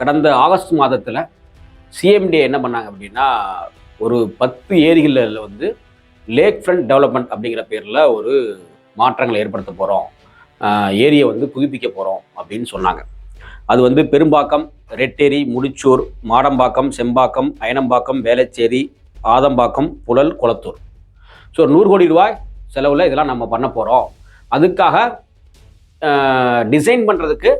கடந்த ஆகஸ்ட் மாதத்தில் சிஎம்டி என்ன பண்ணாங்க அப்படின்னா ஒரு பத்து ஏரிகளில் வந்து லேக் ஃப்ரண்ட் டெவலப்மெண்ட் அப்படிங்கிற பேரில் ஒரு மாற்றங்களை ஏற்படுத்த போகிறோம் ஏரியை வந்து புதுப்பிக்க போகிறோம் அப்படின்னு சொன்னாங்க. அது வந்து பெரும்பாக்கம் ரெட்டேரி முடிச்சூர் மாடம்பாக்கம் செம்பாக்கம் அயனம்பாக்கம் வேளச்சேரி ஆதம்பாக்கம் புழல் குளத்தூர். ஸோ நூறு கோடி ரூபாய் செலவில் இதெல்லாம் நம்ம பண்ண போகிறோம் அதுக்காக டிசைன் பண்ணுறதுக்கு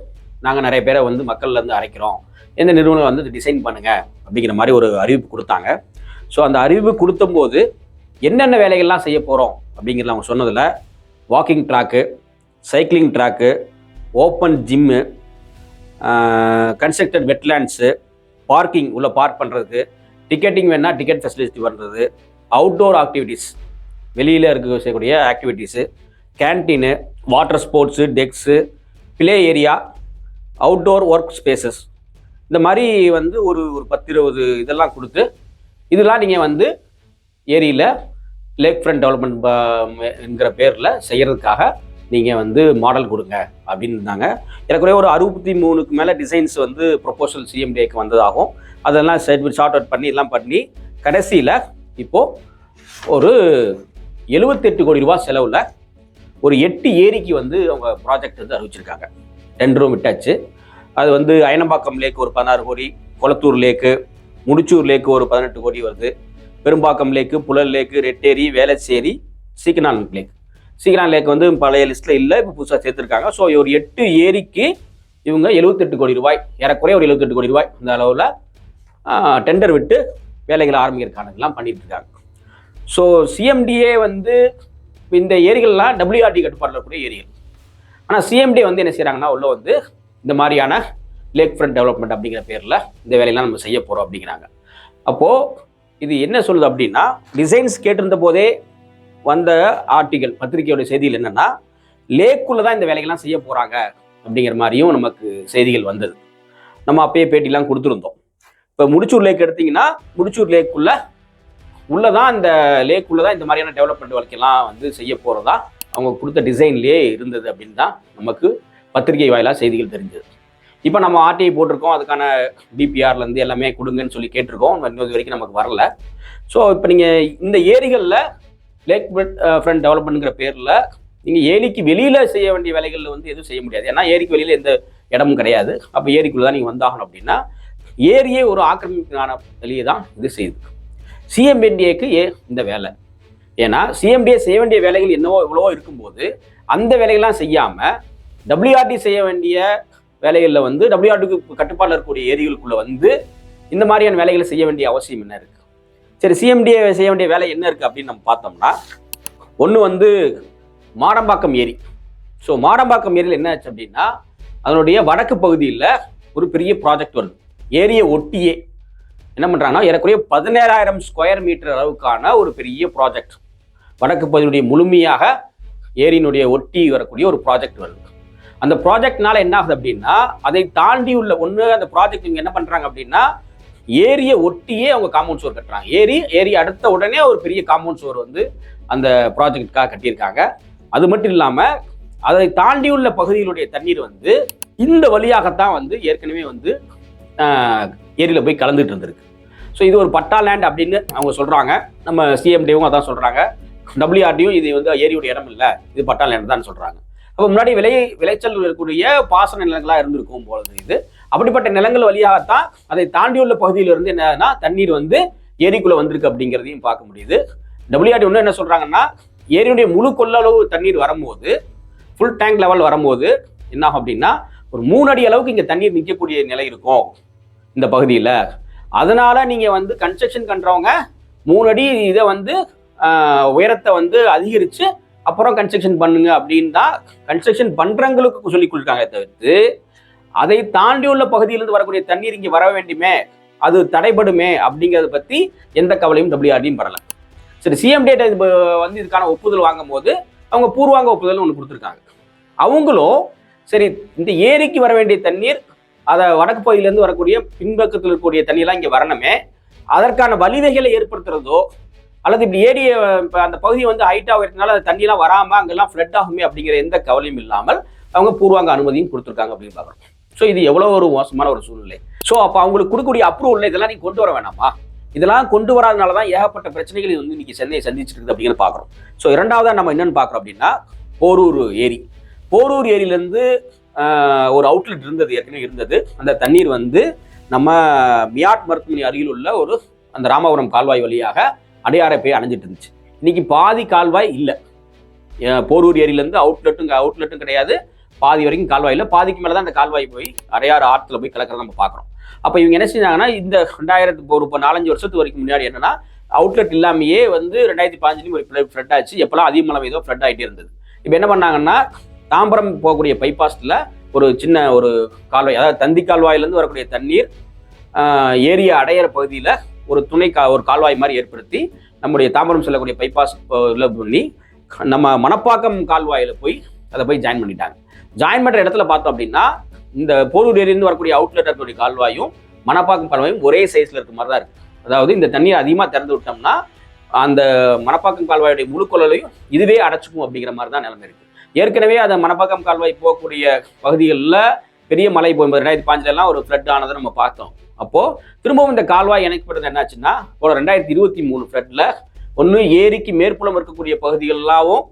நாங்கள் நிறைய பேரை வந்து மக்கள்லேருந்து அரைக்கிறோம் எந்த நிறுவனம் வந்து டிசைன் பண்ணுங்க அப்படிங்கிற மாதிரி ஒரு அறிவிப்பு கொடுத்தாங்க. ஸோ அந்த அறிவிப்பு கொடுத்தபோது என்னென்ன வேலைகள்லாம் செய்ய போகிறோம் அப்படிங்கிறத அவங்க சொன்னதில் walking track cycling track open gym constructed wetlands parking உள்ளே பார்க் பண்ணுறதுக்கு டிக்கெட்டிங் வேணால் டிக்கெட் ஃபெசிலிட்டி பண்ணுறது அவுட்டோர் ஆக்டிவிட்டீஸ் வெளியில் இருக்க செய்யக்கூடிய activities canteen water sports decks play area outdoor work spaces இந்த மாதிரி வந்து ஒரு ஒரு பத்து இருபது இதெல்லாம் கொடுத்து இதெல்லாம் நீங்கள் வந்து ஏரியில் லேக் ஃப்ரண்ட் டெவலப்மெண்ட் என்கிற பேரில் செய்கிறதுக்காக நீங்கள் வந்து மாடல் கொடுங்க அப்படின்னு இருந்தாங்க. எனக்குறைய ஒரு அறுபத்தி மூணுக்கு மேலே டிசைன்ஸ் வந்து ப்ரொப்போசல் சிஎம்டிஏக்கு வந்ததாகும் அதெல்லாம் ஷார்ட் அவுட் பண்ணி எல்லாம் பண்ணி கடைசியில் இப்போது ஒரு எழுபத்தெட்டு கோடி ரூபா செலவில் ஒரு எட்டு ஏரிக்கு வந்து அவங்க ப்ராஜெக்ட் வந்து அறிவிச்சிருக்காங்க. ரெண்டு ரூம் விட்டாச்சு அது வந்து அயனம்பாக்கம் லேக் ஒரு பதினாறு கோடி கொளத்தூர் லேக்கு முடிச்சூர் லேக்கு ஒரு பதினெட்டு கோடி வருது. Perumbakkam lake Puzhal lake Retteri Velachery Seekanan lake. Seekanan lake வந்து பழைய லிஸ்ட்டில் இல்லை இப்போ புதுசாக சேர்த்துருக்காங்க. ஸோ ஒரு எட்டு ஏரிக்கு இவங்க எழுபத்தெட்டு கோடி ரூபாய் ஏறக்குறைய ஒரு எழுபத்தெட்டு கோடி ரூபாய் இந்த அளவில் டெண்டர் விட்டு வேலைகளை ஆரம்பிக்கிறதுக்கானதெல்லாம் பண்ணிட்டு இருக்காங்க. ஸோ சிஎம்டிஏ வந்து இந்த ஏரிகள்லாம் டபிள்யூஆர்டி கட்டுப்பாட்டில் இருக்கக்கூடிய ஏரிகள். ஆனால் சிஎம்டி வந்து என்ன செய்கிறாங்கன்னா உள்ள வந்து இந்த மாதிரியான லேக் ஃப்ரண்ட் டெவலப்மெண்ட் அப்படிங்கிற பேரில் இந்த வேலையெல்லாம் நம்ம செய்ய போகிறோம் அப்படிங்கிறாங்க. அப்போது இது என்ன சொல்லுது அப்படின்னா டிசைன்ஸ் கேட்டிருந்த போதே வந்த ஆர்டிகல் பத்திரிகையோட செய்திகள் என்னென்னா லேக்குள்ளே தான் இந்த வேலைகள்லாம் செய்ய போகிறாங்க அப்படிங்கிற மாதிரியும் நமக்கு செய்திகள் வந்தது. நம்ம அப்பயே பேட்டிலாம் கொடுத்துருந்தோம். இப்போ முடிச்சூர் லேக் எடுத்தீங்கன்னா முடிச்சூர் லேக்குள்ள உள்ளே தான் இந்த லேக்குள்ளே தான் இந்த மாதிரியான டெவலப்மெண்ட் வரைக்கெல்லாம் வந்து செய்ய போகிறதா அவங்க கொடுத்த டிசைன்லேயே இருந்தது அப்படின்னு தான் நமக்கு பத்திரிகை வாயிலாக செய்திகள் தெரிஞ்சது. இப்போ நம்ம ஆர்டிஐ போட்டிருக்கோம் அதுக்கான டிபிஆர்லேருந்து எல்லாமே கொடுங்கன்னு சொல்லி கேட்டிருக்கோம். இன்னொரு வரைக்கும் நமக்கு வரல. ஸோ இப்போ நீங்கள் இந்த ஏரிகளில் லேக் ஃப்ரண்ட் டெவலப்மெண்ட்ங்கிற பேரில் நீங்கள் ஏரிக்கு வெளியில் செய்ய வேண்டிய வேலைகளில் வந்து எதுவும் செய்ய முடியாது. ஏன்னா ஏரிக்கு வெளியில் எந்த இடமும் கிடையாது. அப்போ ஏரிக்குள்ளே தான் நீங்கள் வந்தாகணும் அப்படின்னா ஏரியே ஒரு ஆக்கிரமிப்புக்கான வெளியே தான் இது செய்யுது. சிஎம்என்டிஏக்கு ஏ இந்த வேலை. ஏன்னா சிஎம்டிஏ செய்ய வேண்டிய வேலைகள் என்னவோ இவ்வளவோ இருக்கும்போது அந்த வேலைகள்லாம் செய்யாமல் டபிள்யூஆர்டி செய்ய வேண்டிய வேலைகளில் வந்து டபிள்யூஆர்டிக்கு கட்டுப்பாடில் இருக்கக்கூடிய ஏரிகளுக்குள்ளே வந்து இந்த மாதிரியான வேலைகளை செய்ய வேண்டிய அவசியம் என்ன இருக்குது சரி சிஎம்டிஏ செய்ய வேண்டிய வேலை என்ன இருக்குது அப்படின்னு நம்ம பார்த்தோம்னா ஒன்று வந்து மாடம்பாக்கம் ஏரி. ஸோ மாடம்பாக்கம் ஏரியில் என்ன ஆச்சு அப்படின்னா அதனுடைய வடக்கு பகுதியில் ஒரு பெரிய ப்ராஜெக்ட் வருது. ஏரியை ஒட்டியே என்ன பண்ணுறாங்கன்னா ஏறக்குறைய பதினேழாயிரம் ஸ்கொயர் மீட்டர் அளவுக்கான ஒரு பெரிய ப்ராஜெக்ட் வடக்கு பகுதியுடைய முழுமையாக ஏரியினுடைய ஒட்டி வரக்கூடிய ஒரு ப்ராஜெக்ட் வருது. அந்த ப்ராஜெக்ட்னால என்ன ஆகுது அப்படின்னா அதை தாண்டி உள்ள ஒன்று அந்த ப்ராஜெக்ட் இவங்க என்ன பண்ணுறாங்க அப்படின்னா ஏரியை ஒட்டியே அவங்க காம்பவுண்ட் சுவர் கட்டுறாங்க. ஏரி ஏரி அடுத்த உடனே ஒரு பெரிய காம்பவுண்ட் சுவர் வந்து அந்த ப்ராஜெக்டுக்காக கட்டியிருக்காங்க. அது மட்டும் இல்லாமல் அதை தாண்டி உள்ள பகுதிகளுடைய தண்ணீர் வந்து இந்த வழியாகத்தான் வந்து ஏற்கனவே வந்து ஏரியில் போய் கலந்துட்டு இருந்திருக்கு. ஸோ இது ஒரு பட்டா லேண்ட் அப்படின்னு அவங்க சொல்கிறாங்க நம்ம சிஎம்டியும் அதான் சொல்கிறாங்க டபிள்யூஆர்டியும் இது வந்து ஏரியோட இடம் இல்லை. இது பட்டா லேண்ட் தான் சொல்கிறாங்க அப்போ முன்னாடி விளை விளைச்சல் இருக்கக்கூடிய பாசன நிலங்களாக இருந்திருக்கும் போலது இது. அப்படிப்பட்ட நிலங்கள் வழியாகத்தான் அதை தாண்டியுள்ள பகுதியிலிருந்து என்னன்னா தண்ணீர் வந்து ஏரிக்குள்ளே வந்திருக்கு அப்படிங்கிறதையும் பார்க்க முடியுது. டபிள்யூஆர்டி ஒன்று என்ன சொல்கிறாங்கன்னா ஏரியுடைய முழு கொள்ளளவு தண்ணீர் வரும்போது ஃபுல் டேங்க் லெவல் வரும்போது என்ன ஆகும் அப்படின்னா ஒரு மூணு அடி அளவுக்கு இங்கே தண்ணீர் நிற்கக்கூடிய நிலை இருக்கும் இந்த பகுதியில். அதனால் நீங்கள் வந்து கன்ஸ்ட்ரக்ஷன் பண்ணுறவங்க மூணு அடி இதை வந்து உயரத்தை வந்து அதிகரித்து அப்புறம் கன்ஸ்ட்ரக்ஷன் பண்ணுங்க அப்படின்னு தான் கன்ஸ்ட்ரக்ஷன் பண்ணுறவங்களுக்கு சொல்லி கொடுக்காங்க தவிர்த்து அதை தாண்டி உள்ள பகுதியிலிருந்து வரக்கூடிய தண்ணீர் இங்கே வர வேண்டுமே அது தடைபடுமே அப்படிங்கிறத பற்றி எந்த கவலையும் டபிள்யூஆர்டியும் வரல சரி சிஎம் டேட்டா வந்து இதுக்கான ஒப்புதல் வாங்கும் போது அவங்க பூர்வாங்க ஒப்புதல் ஒன்று கொடுத்துருக்காங்க. அவங்களும் சரி இந்த ஏரிக்கு வர வேண்டிய தண்ணீர் அதை வடக்கு பகுதியிலேருந்து வரக்கூடிய பின்பக்கத்தில் இருக்கக்கூடிய தண்ணியெல்லாம் இங்கே வரணுமே அதற்கான வழிவகைகளை ஏற்படுத்துறதோ அல்லது இப்படி ஏரியை இப்போ அந்த பகுதி வந்து ஹைட்டாக இருக்கிறதுனால அந்த தண்ணியெல்லாம் வராமல் அங்கெல்லாம் ஃப்ளட் ஆகுமே அப்படிங்கிற எந்த கவலையும் இல்லாமல் அவங்க பூர்வாங்க அனுமதியும் கொடுத்துருக்காங்க அப்படின்னு பார்க்குறோம். ஸோ இது எவ்வளோ ஒரு மோசமான ஒரு சூழ்நிலை. ஸோ அப்போ அவங்களுக்கு கொடுக்கக்கூடிய அப்ரூவல் இதெல்லாம் நீ கொண்டு வர வேணாமா? இதெல்லாம் கொண்டு வராதனால தான் ஏகப்பட்ட பிரச்சனைகள் வந்து இன்னைக்கு சென்னையை சந்திச்சிட்டு இருக்குது அப்படிங்கிறது பார்க்குறோம். ஸோ இரண்டாவதாக நம்ம என்னன்னு பார்க்குறோம் அப்படின்னா போரூர் ஏரி. போரூர் ஏரியிலேருந்து ஒரு அவுட்லெட் இருந்தது ஏற்கனவே இருந்தது. அந்த தண்ணீர் வந்து நம்ம மியாட் மருத்துவமனை அருகில் உள்ள ஒரு அந்த ராமபுரம் கால்வாய் வழியாக அடையாறை போய் அணைஞ்சிட்டு இருந்துச்சு. இன்னைக்கு பாதி கால்வாய் இல்லை. போரூர் ஏரியிலேருந்து அவுட்லெட்டும் அவுட்லெட்டும் கிடையாது. பாதி வரைக்கும் கால்வாய் இல்லை. பாதிக்கு மேலே தான் அந்த கால்வாய் போய் அடையாறு ஆற்றுல போய் கலக்கிறத நம்ம பார்க்குறோம் அப்போ இவங்க என்ன செஞ்சாங்கன்னா இந்த ரெண்டாயிரத்து ஒரு இப்போ நாலஞ்சு வருஷத்துக்கு வரைக்கும் முன்னாடி என்னன்னா அவுட்லெட் இல்லாமையே வந்து ரெண்டாயிரத்தி பதினஞ்சுலையும் ஒரு ஃப்ளட் ஆச்சு. எப்போல்லாம் அதிக மழை பெய்தோ ஃப்ளட் ஆகிட்டே இருந்தது. இப்போ என்ன பண்ணாங்கன்னா தாம்பரம் போகக்கூடிய பைபாஸில் ஒரு சின்ன ஒரு கால்வாய் அதாவது தந்தி கால்வாயிலேருந்து வரக்கூடிய தண்ணீர் ஏரியா அடையிற பகுதியில் ஒரு துணை கா ஒரு கால்வாய் மாதிரி ஏற்படுத்தி நம்முடைய தாம்பரம் செல்லக்கூடிய பைபாஸ் பண்ணி நம்ம மணப்பாக்கம் கால்வாயில் போய் அதை போய் ஜாயின் பண்ணிட்டாங்க. ஜாயின் பண்ணுற இடத்துல பார்த்தோம் அப்படின்னா இந்த போரூர் ஏரியிலிருந்து வரக்கூடிய அவுட்லெட் இருக்கக்கூடிய கால்வாயும் மணப்பாக்கம் கால்வாயும் ஒரே சைஸில் இருக்க மாதிரி தான் இருக்குது அதாவது இந்த தண்ணியை அதிகமாக திறந்து விட்டோம்னா அந்த மணப்பாக்கம் கால்வாயுடைய முழு கொள்ளலையும் இதுவே அடைச்சிக்கும் அப்படிங்கிற மாதிரி தான் நிலைமை இருக்குது ஏற்கனவே அந்த மணப்பாக்கம் கால்வாய் போகக்கூடிய பகுதிகளில் பெரிய மழை போகும்போது ரெண்டாயிரத்தி பாஞ்சிலலாம் ஒரு ஃப்ளட் ஆனதை நம்ம பார்த்தோம். அப்போது திரும்பவும் இந்த கால்வாய் இணைக்கப்படுறது என்னாச்சுன்னா ஒரு ரெண்டாயிரத்தி இருபத்தி மூணு ஃப்ளட்டில் ஒன்று ஏரிக்கு மேற்புலம் இருக்கக்கூடிய பகுதிகளெல்லாம்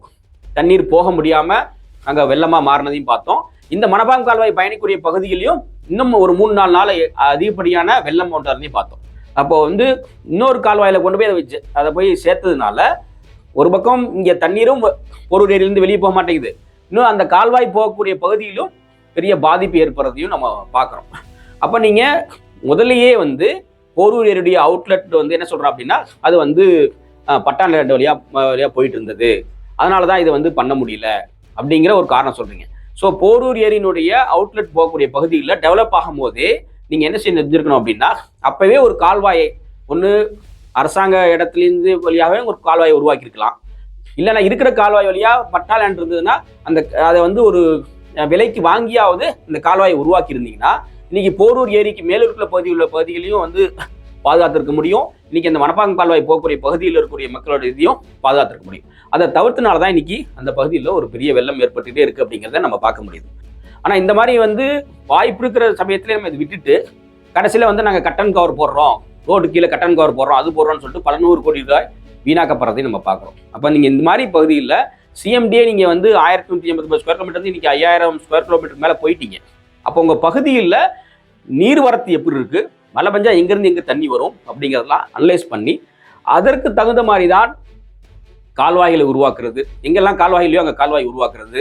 தண்ணீர் போக முடியாமல் அங்கே வெள்ளமாக மாறினதையும் பார்த்தோம். இந்த மணப்பாங்க கால்வாய் பயணிக்கூடிய பகுதிகளையும் இன்னும் ஒரு மூணு நாலு நாள் அதிகப்படியான வெள்ளம் போன்றதையும் பார்த்தோம். அப்போ வந்து இன்னொரு கால்வாயில் கொண்டு போய் அதை வச்சு அதை போய் சேர்த்ததுனால ஒரு பக்கம் இங்கே தண்ணீரும் பொருள் ஏரியிலிருந்து வெளியே போக மாட்டேங்குது. இன்னும் அந்த கால்வாய் போகக்கூடிய பகுதியிலும் பெரிய பாதிப்பு ஏற்படுறதையும் நம்ம பார்க்குறோம். அப்போ நீங்கள் முதலையே வந்து போரூர் அவுட்லெட் வந்து என்ன சொல்கிறோம் அப்படின்னா அது வந்து பட்டாண வழியாக வழியாக போயிட்டு இருந்தது. அதனால தான் இதை வந்து பண்ண முடியல அப்படிங்கிற ஒரு காரணம் சொல்கிறீங்க ஸோ போரூர் ஏரியினுடைய அவுட்லெட் போகக்கூடிய பகுதியில் டெவலப் ஆகும் போதே நீங்கள் என்ன செய்ய தெரிஞ்சிருக்கணும் அப்படின்னா அப்போவே ஒரு கால்வாயை ஒன்று அரசாங்க இடத்துலேருந்து வழியாகவே ஒரு கால்வாயை உருவாக்கியிருக்கலாம். இல்லைன்னா இருக்கிற கால்வாய் வழியாக பட்டாளன் இருந்ததுன்னா அந்த அதை வந்து ஒரு விலைக்கு வாங்கியாவது இந்த கால்வாயை உருவாக்கி இருந்தீங்கன்னா இன்னைக்கு போரூர் ஏரிக்கு மேலிருக்கிற பகுதியில் உள்ள பகுதிகளையும் வந்து பாதுகாத்திருக்க முடியும். இன்னைக்கு அந்த மணப்பாங்க பால்வாய் போகக்கூடிய பகுதியில் இருக்கக்கூடிய மக்களோட இதையும் பாதுகாத்திருக்க முடியும். அதை தவிர்த்தனால தான் இன்னைக்கு அந்த பகுதியில் ஒரு பெரிய வெள்ளம் ஏற்பட்டுகிட்டே இருக்கு அப்படிங்கிறத நம்ம பார்க்க முடியுது. ஆனால் இந்த மாதிரி வந்து வாய்ப்பு இருக்கிற சமயத்துல நம்ம இதை விட்டுட்டு கடைசியில் வந்து நாங்கள் கட்டன் கவர் போடுறோம். ரோடு கீழே கட்டன் கவர் போடுறோம். அது போடுறோம்னு சொல்லிட்டு பல நூறு கோடி ரூபாய் வீணாக்கப்படுறதையும் நம்ம பார்க்குறோம். அப்போ நீங்கள் இந்த மாதிரி பகுதியில் சிஎம்டியே நீங்கள் வந்து ஆயிரத்தி நூற்றி எண்பது ஸ்கொயர் கிலோமீட்டர் இன்னைக்கு ஐயாயிரம் ஸ்கொயர் கிலோமீட்டர் மேலே போயிட்டீங்க. அப்போ உங்கள் பகுதியில் நீர்வரத்து எப்படி இருக்குது மழை பெஞ்சா எங்கேருந்து எங்கே தண்ணி வரும்? அப்படிங்கிறதெல்லாம் அனலைஸ் பண்ணி அதற்கு தகுந்த மாதிரி தான் கால்வாய்களை உருவாக்குறது. எங்கெல்லாம் கால்வாயிலையோ அங்கே கால்வாய் உருவாக்குறது.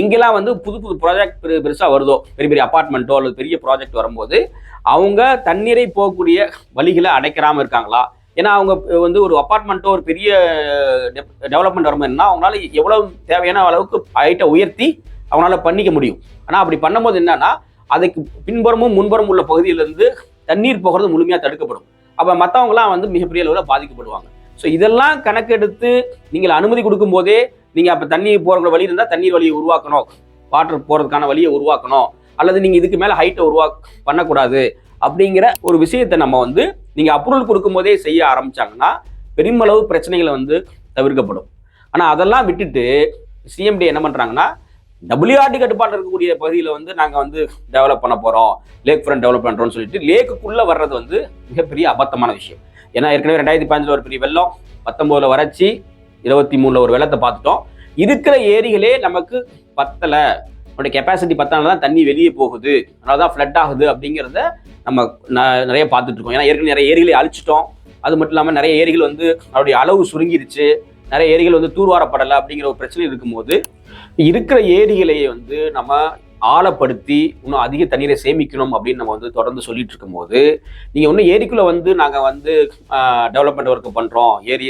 எங்கெல்லாம் வந்து புது புது ப்ராஜெக்ட் பெரு பெருசாக வருதோ பெரிய பெரிய அப்பார்ட்மெண்ட்டோ அல்லது பெரிய ப்ராஜெக்ட் வரும்போது அவங்க தண்ணீரை போகக்கூடிய வழிகளை அடைக்கிறாமல் இருக்காங்களா? ஏன்னா அவங்க வந்து ஒரு அப்பார்ட்மெண்ட்டோ ஒரு பெரிய டெவலப்மெண்ட் வரும்போதுன்னா அவங்களால எவ்வளோ தேவையான அளவுக்கு ஹைட்டை உயர்த்தி அவனால் பண்ணிக்க முடியும். ஆனால் அப்படி பண்ணும்போது என்னன்னா அதுக்கு பின்புறமும் முன்புறம் உள்ள பகுதியிலேருந்து தண்ணீர் போகிறது முழுமையாக தடுக்கப்படும். அப்போ மற்றவங்களாம் வந்து மிகப்பெரிய அளவில் பாதிக்கப்படுவாங்க. ஸோ இதெல்லாம் கணக்கெடுத்து நீங்கள் அனுமதி கொடுக்கும் போதே நீங்கள் அப்போ தண்ணி போகிற வழி இருந்தால் தண்ணீர் வழியை உருவாக்கணும். வாட்டர் போகிறதுக்கான வழியை உருவாக்கணும். அல்லது நீங்கள் இதுக்கு மேலே ஹைட்டை உருவா பண்ணக்கூடாது. அப்படிங்கிற ஒரு விஷயத்தை நம்ம வந்து நீங்கள் அப்ரூவல் கொடுக்கும் போதே செய்ய ஆரம்பித்தாங்கன்னா பெருமளவு பிரச்சனைகளை வந்து தவிர்க்கப்படும். ஆனால் அதெல்லாம் விட்டுட்டு சிஎம்டி என்ன பண்ணுறாங்கன்னா டபிள்யூஆர்டி கட்டுப்பாடு இருக்கக்கூடிய பகுதியில் வந்து நாங்கள் வந்து டெவலப் பண்ண போகிறோம் லேக் ஃப்ரண்ட் டெவலப் பண்ணுறோம்னு சொல்லிட்டு லேக்குக்குள்ளே வர்றது வந்து மிகப்பெரிய அபத்தமான விஷயம். ஏன்னா ஏற்கனவே ரெண்டாயிரத்தி பதினஞ்சில் ஒரு பெரிய வெள்ளம் பத்தொம்போதில் வறட்சி இருபத்தி மூணில் ஒரு வெள்ளத்தை பார்த்துட்டோம். இருக்கிற ஏரிகளே நமக்கு பத்தலை. நம்மளுடைய கெப்பாசிட்டி பத்தனால தான் தண்ணி வெளியே போகுது. அதனால தான் ஃப்ளட் ஆகுது அப்படிங்கிறத நம்ம நிறைய பார்த்துட்டு இருக்கோம் ஏன்னா ஏற்கனவே நிறைய ஏரிகளை அழிச்சிட்டோம். அது மட்டும் இல்லாமல் நிறைய ஏரிகள் வந்து அவருடைய அளவு சுருங்கிருச்சு. நிறைய ஏரிகள் வந்து தூர்வாரப்படலை அப்படிங்கிற ஒரு பிரச்சனை இருக்கும்போது இருக்கிற ஏரிகளையே வந்து நம்ம ஆழப்படுத்தி இன்னும் அதிக தண்ணீரை சேமிக்கணும் அப்படின்னு நம்ம வந்து தொடர்ந்து சொல்லிட்டு இருக்கும்போது நீங்கள் இன்னும் ஏரிக்குள்ளே வந்து நாங்கள் வந்து டெவலப்மெண்ட் ஒர்க் பண்ணுறோம் ஏரி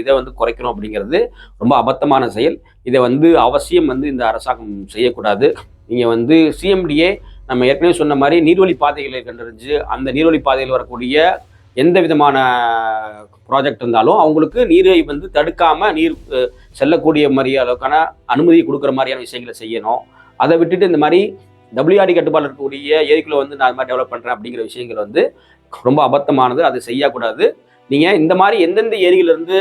இதை வந்து குறைக்கணும் அப்படிங்கிறது ரொம்ப அபத்தமான செயல். இதை வந்து அவசியம் வந்து இந்த அரசாங்கம் செய்யக்கூடாது. நீங்கள் வந்து சிஎம்டிஏ நம்ம ஏற்கனவே சொன்ன மாதிரி நீர்வழி பாதைகளை கண்டறிஞ்சு அந்த நீர்வழி பாதையில் வரக்கூடிய எந்த விதமான ப்ராஜெக்ட் இருந்தாலும் அவங்களுக்கு நீரை வந்து தடுக்காமல் நீர் செல்லக்கூடிய மாதிரி அளவுக்கான அனுமதி கொடுக்குற மாதிரியான விஷயங்களை செய்யணும். அதை விட்டுட்டு இந்த மாதிரி டபிள்யூஆர்டி கட்டுப்பாடு இருக்கக்கூடிய ஏரிக்குள்ள வந்து நான் அது மாதிரி டெவலப் பண்ணுறேன் அப்படிங்கிற விஷயங்கள் வந்து ரொம்ப அபத்தமானது. அதை செய்யக்கூடாது. நீங்கள் இந்த மாதிரி எந்தெந்த ஏரியிலிருந்து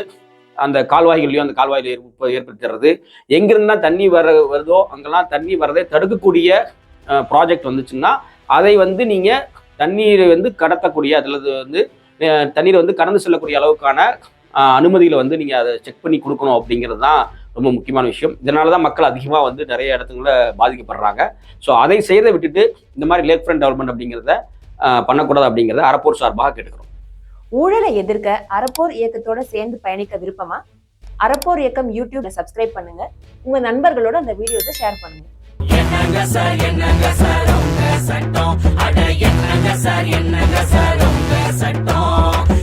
அந்த கால்வாய்கள்லையும் அந்த கால்வாயில் ஏற்படுத்துறது எங்கிருந்தா தண்ணி வர வருதோ அங்கெல்லாம் தண்ணி வரதை தடுக்கக்கூடிய ப்ராஜெக்ட் வந்துச்சுன்னா அதை வந்து நீங்கள் தண்ணீரை வந்து கடத்தக்கூடிய அதில் வந்து தண்ணீரை வந்து கடந்து செல்லக்கூடிய அளவுக்கான அனுமதியில் அனுமதிகளை வந்து நீங்கள் அதை செக் பண்ணி கொடுக்கணும் அப்படிங்கிறது தான் ரொம்ப முக்கியமான விஷயம். இதனால தான் மக்கள் அதிகமாக வந்து நிறைய இடத்துல பாதிக்கப்படுறாங்க. ஸோ அதை செய்யறதை விட்டுட்டு இந்த மாதிரி லேக் ஃப்ரண்ட் டெவலப்மெண்ட் அப்படிங்கிறத பண்ணக்கூடாது அப்படிங்கிறத அறப்போர் சார்பாக கேட்டுக்கிறோம். ஊழலை எதிர்க்க அறப்போர் இயக்கத்தோட சேர்ந்து பயணிக்க விருப்பமா? அறப்போர் இயக்கம் யூடியூப்ல சப்ஸ்கிரைப் பண்ணுங்க. உங்க நண்பர்களோட அந்த வீடியோஸை ஷேர் பண்ணுங்க. என்னங்க சார் என்னங்க சார் உங்க சட்டம்? அட என்னங்க சார் என்னங்க சார் உங்க சட்டம்?